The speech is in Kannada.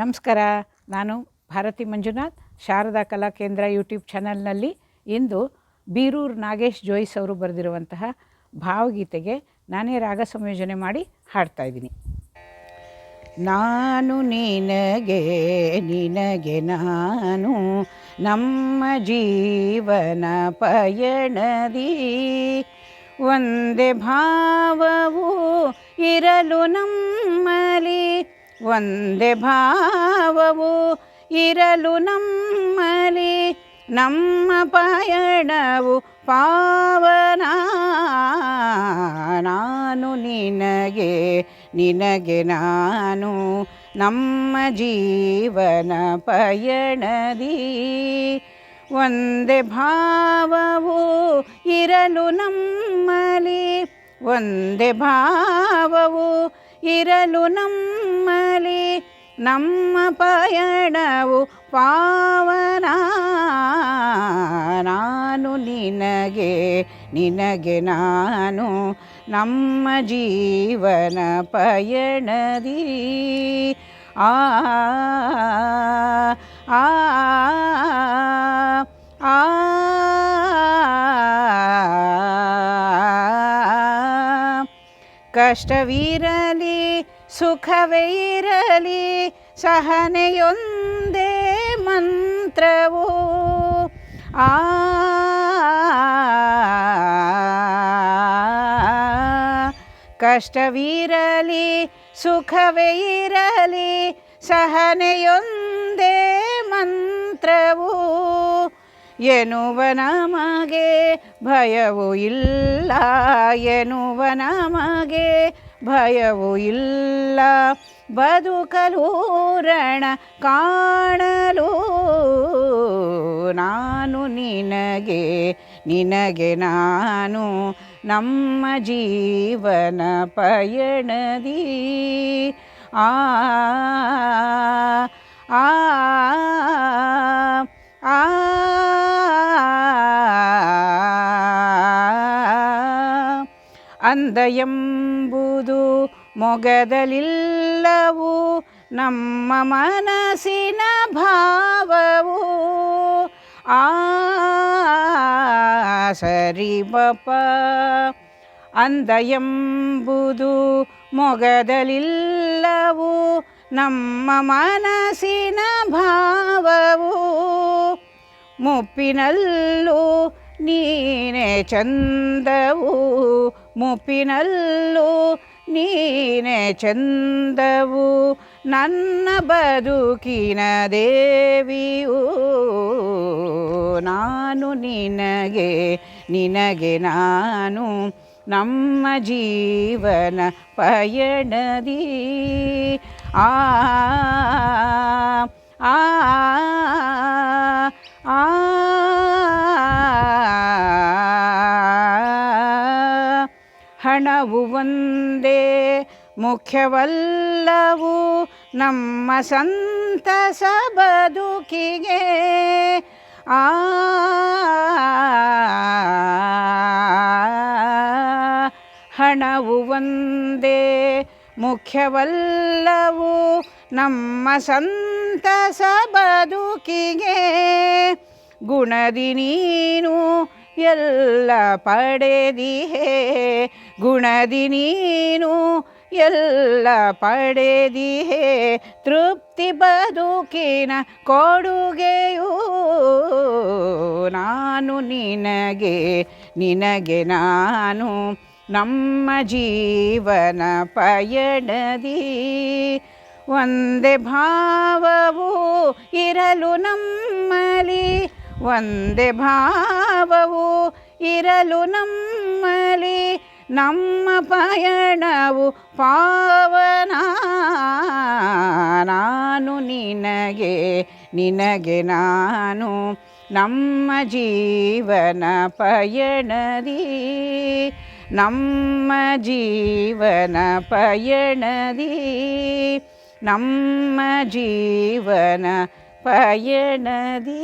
ನಮಸ್ಕಾರ. ನಾನು ಭಾರತಿ ಮಂಜುನಾಥ್, ಶಾರದಾ ಕಲಾ ಕೇಂದ್ರ ಯೂಟ್ಯೂಬ್ ಚಾನಲ್ನಲ್ಲಿ ಇಂದು ಬೀರೂರು ನಾಗೇಶ್ ಜೋಯಿಸ್ ಅವರು ಬರೆದಿರುವಂತಹ ಭಾವಗೀತೆಗೆ ನಾನೇ ರಾಗ ಸಂಯೋಜನೆ ಮಾಡಿ ಹಾಡ್ತಾ ಇದ್ದೀನಿ. ನಾನು ನಿನಗೆ ನಿನಗೆ ನಾನು ನಮ್ಮ ಜೀವನ ಪಯಣದಿ. ಒಂದೇ ಭಾವವು ಇರಲು ನಮ್ಮಲಿ ಒಂದೇ ಭಾವವು ಇರಲು ನಮ್ಮಲಿ ನಮ್ಮ ಪಯಣವು ಪಾವನ. ನಾನು ನಿನಗೆ ನಿನಗೆ ನಾನು, ನಮ್ಮ ಜೀವನ ಪಯಣದಿ. ಒಂದೇ ಭಾವವು ಇರಲು ನಮ್ಮಲಿ ಒಂದೇ ಭಾವವು ಇರಲು ನಮ್ಮಲಿ ನಮ್ಮ ಪಯಣವು ಪಾವನ ನಾನು ನಿನಗೆ ನಿನಗೆ ನಾನು ನಮ್ಮ ಜೀವನ ಪಯಣದಿ ಆ ಆ ಕಷ್ಟವಿರಲಿ ಸುಖವೇ ಇರಲಿ ಸಹನೆಯೊಂದೇ ಮಂತ್ರವು ಆ ಕಷ್ಟವಿರಲಿ ಸುಖವೇ ಇರಲಿ ಸಹನೆಯೊಂದೇ ಎನ್ನುವ ನಮಗೆ ಭಯವು ಇಲ್ಲ ಎನ್ನುವ ನಮಗೆ ಭಯವು ಇಲ್ಲ. ಬದುಕಲು ರಣ ಕಾಣಲು ನಾನು ನಿನಗೆ ನಿನಗೆ ನಾನು ನಮ್ಮ ಜೀವನ ಪಯಣದಿ. ಆ ಅಂದ ಎಂಬುದು ಮೊಗದಲಿಲ್ಲವು ನಮ್ಮ ಮನಸ್ಸಿನ ಭಾವವು. ಆ ಸರಿ ಬಪ ಅಂದ ಎಂಬುದು ಮೊಗದಲಿಲ್ಲವು ನಮ್ಮ ಮನಸ್ಸಿನ ಭಾವವು. ಮುಪ್ಪಿನಲ್ಲೂ ನೀನೆ ಚಂದವು. ಮುಪ್ಪಿನಲ್ಲೂ ನೀನೆ ಚಂದವು, ನನ್ನ ಬದುಕಿನ ದೇವಿಯು. ನಾನು ನಿನಗೆ ನಿನಗೆ ನಾನು ನಮ್ಮ ಜೀವನ ಪಯಣದಿ. ಆ ಆ ಆ ಹಣವು ಒಂದೇ ಮುಖ್ಯವಲ್ಲವು ನಮ್ಮ ಸಂತಸ ಬದುಕಿಗೆ ಆ ಹಣವು ಒಂದೇ ಮುಖ್ಯವಲ್ಲವು ನಮ್ಮ ಸಂತಸ ಬದುಕಿಗೆ ಗುಣದಿ ನೀನು ಎಲ್ಲ ಪಡೆದಿಹೇ ಗುಣದಿ ನೀನು ಎಲ್ಲ ಪಡೆದಿಹೇ. ತೃಪ್ತಿ ಬದುಕಿನ ಕೊಡುಗೆಯೂ ನಾನು ನಿನಗೆ ನಿನಗೆ ನಾನು ನಮ್ಮ ಜೀವನ ಪಯಣದಿ. ಒಂದೇ ಭಾವವು ಇರಲು ನಮ್ಮಲಿ ಒಂದೇ ಭಾವವು ಇರಲು ನಮ್ಮಲಿ ನಮ್ಮ ಪಯಣವು ಪಾವನ ನಾನು ನಿನಗೆ ನಿನಗೆ ನಾನು ನಮ್ಮ ಜೀವನ ಪಯಣದಿ ನಮ್ಮ ಜೀವನ ಪಯಣದಿ ನಮ್ಮ ಜೀವನ ಪಯಣದಿ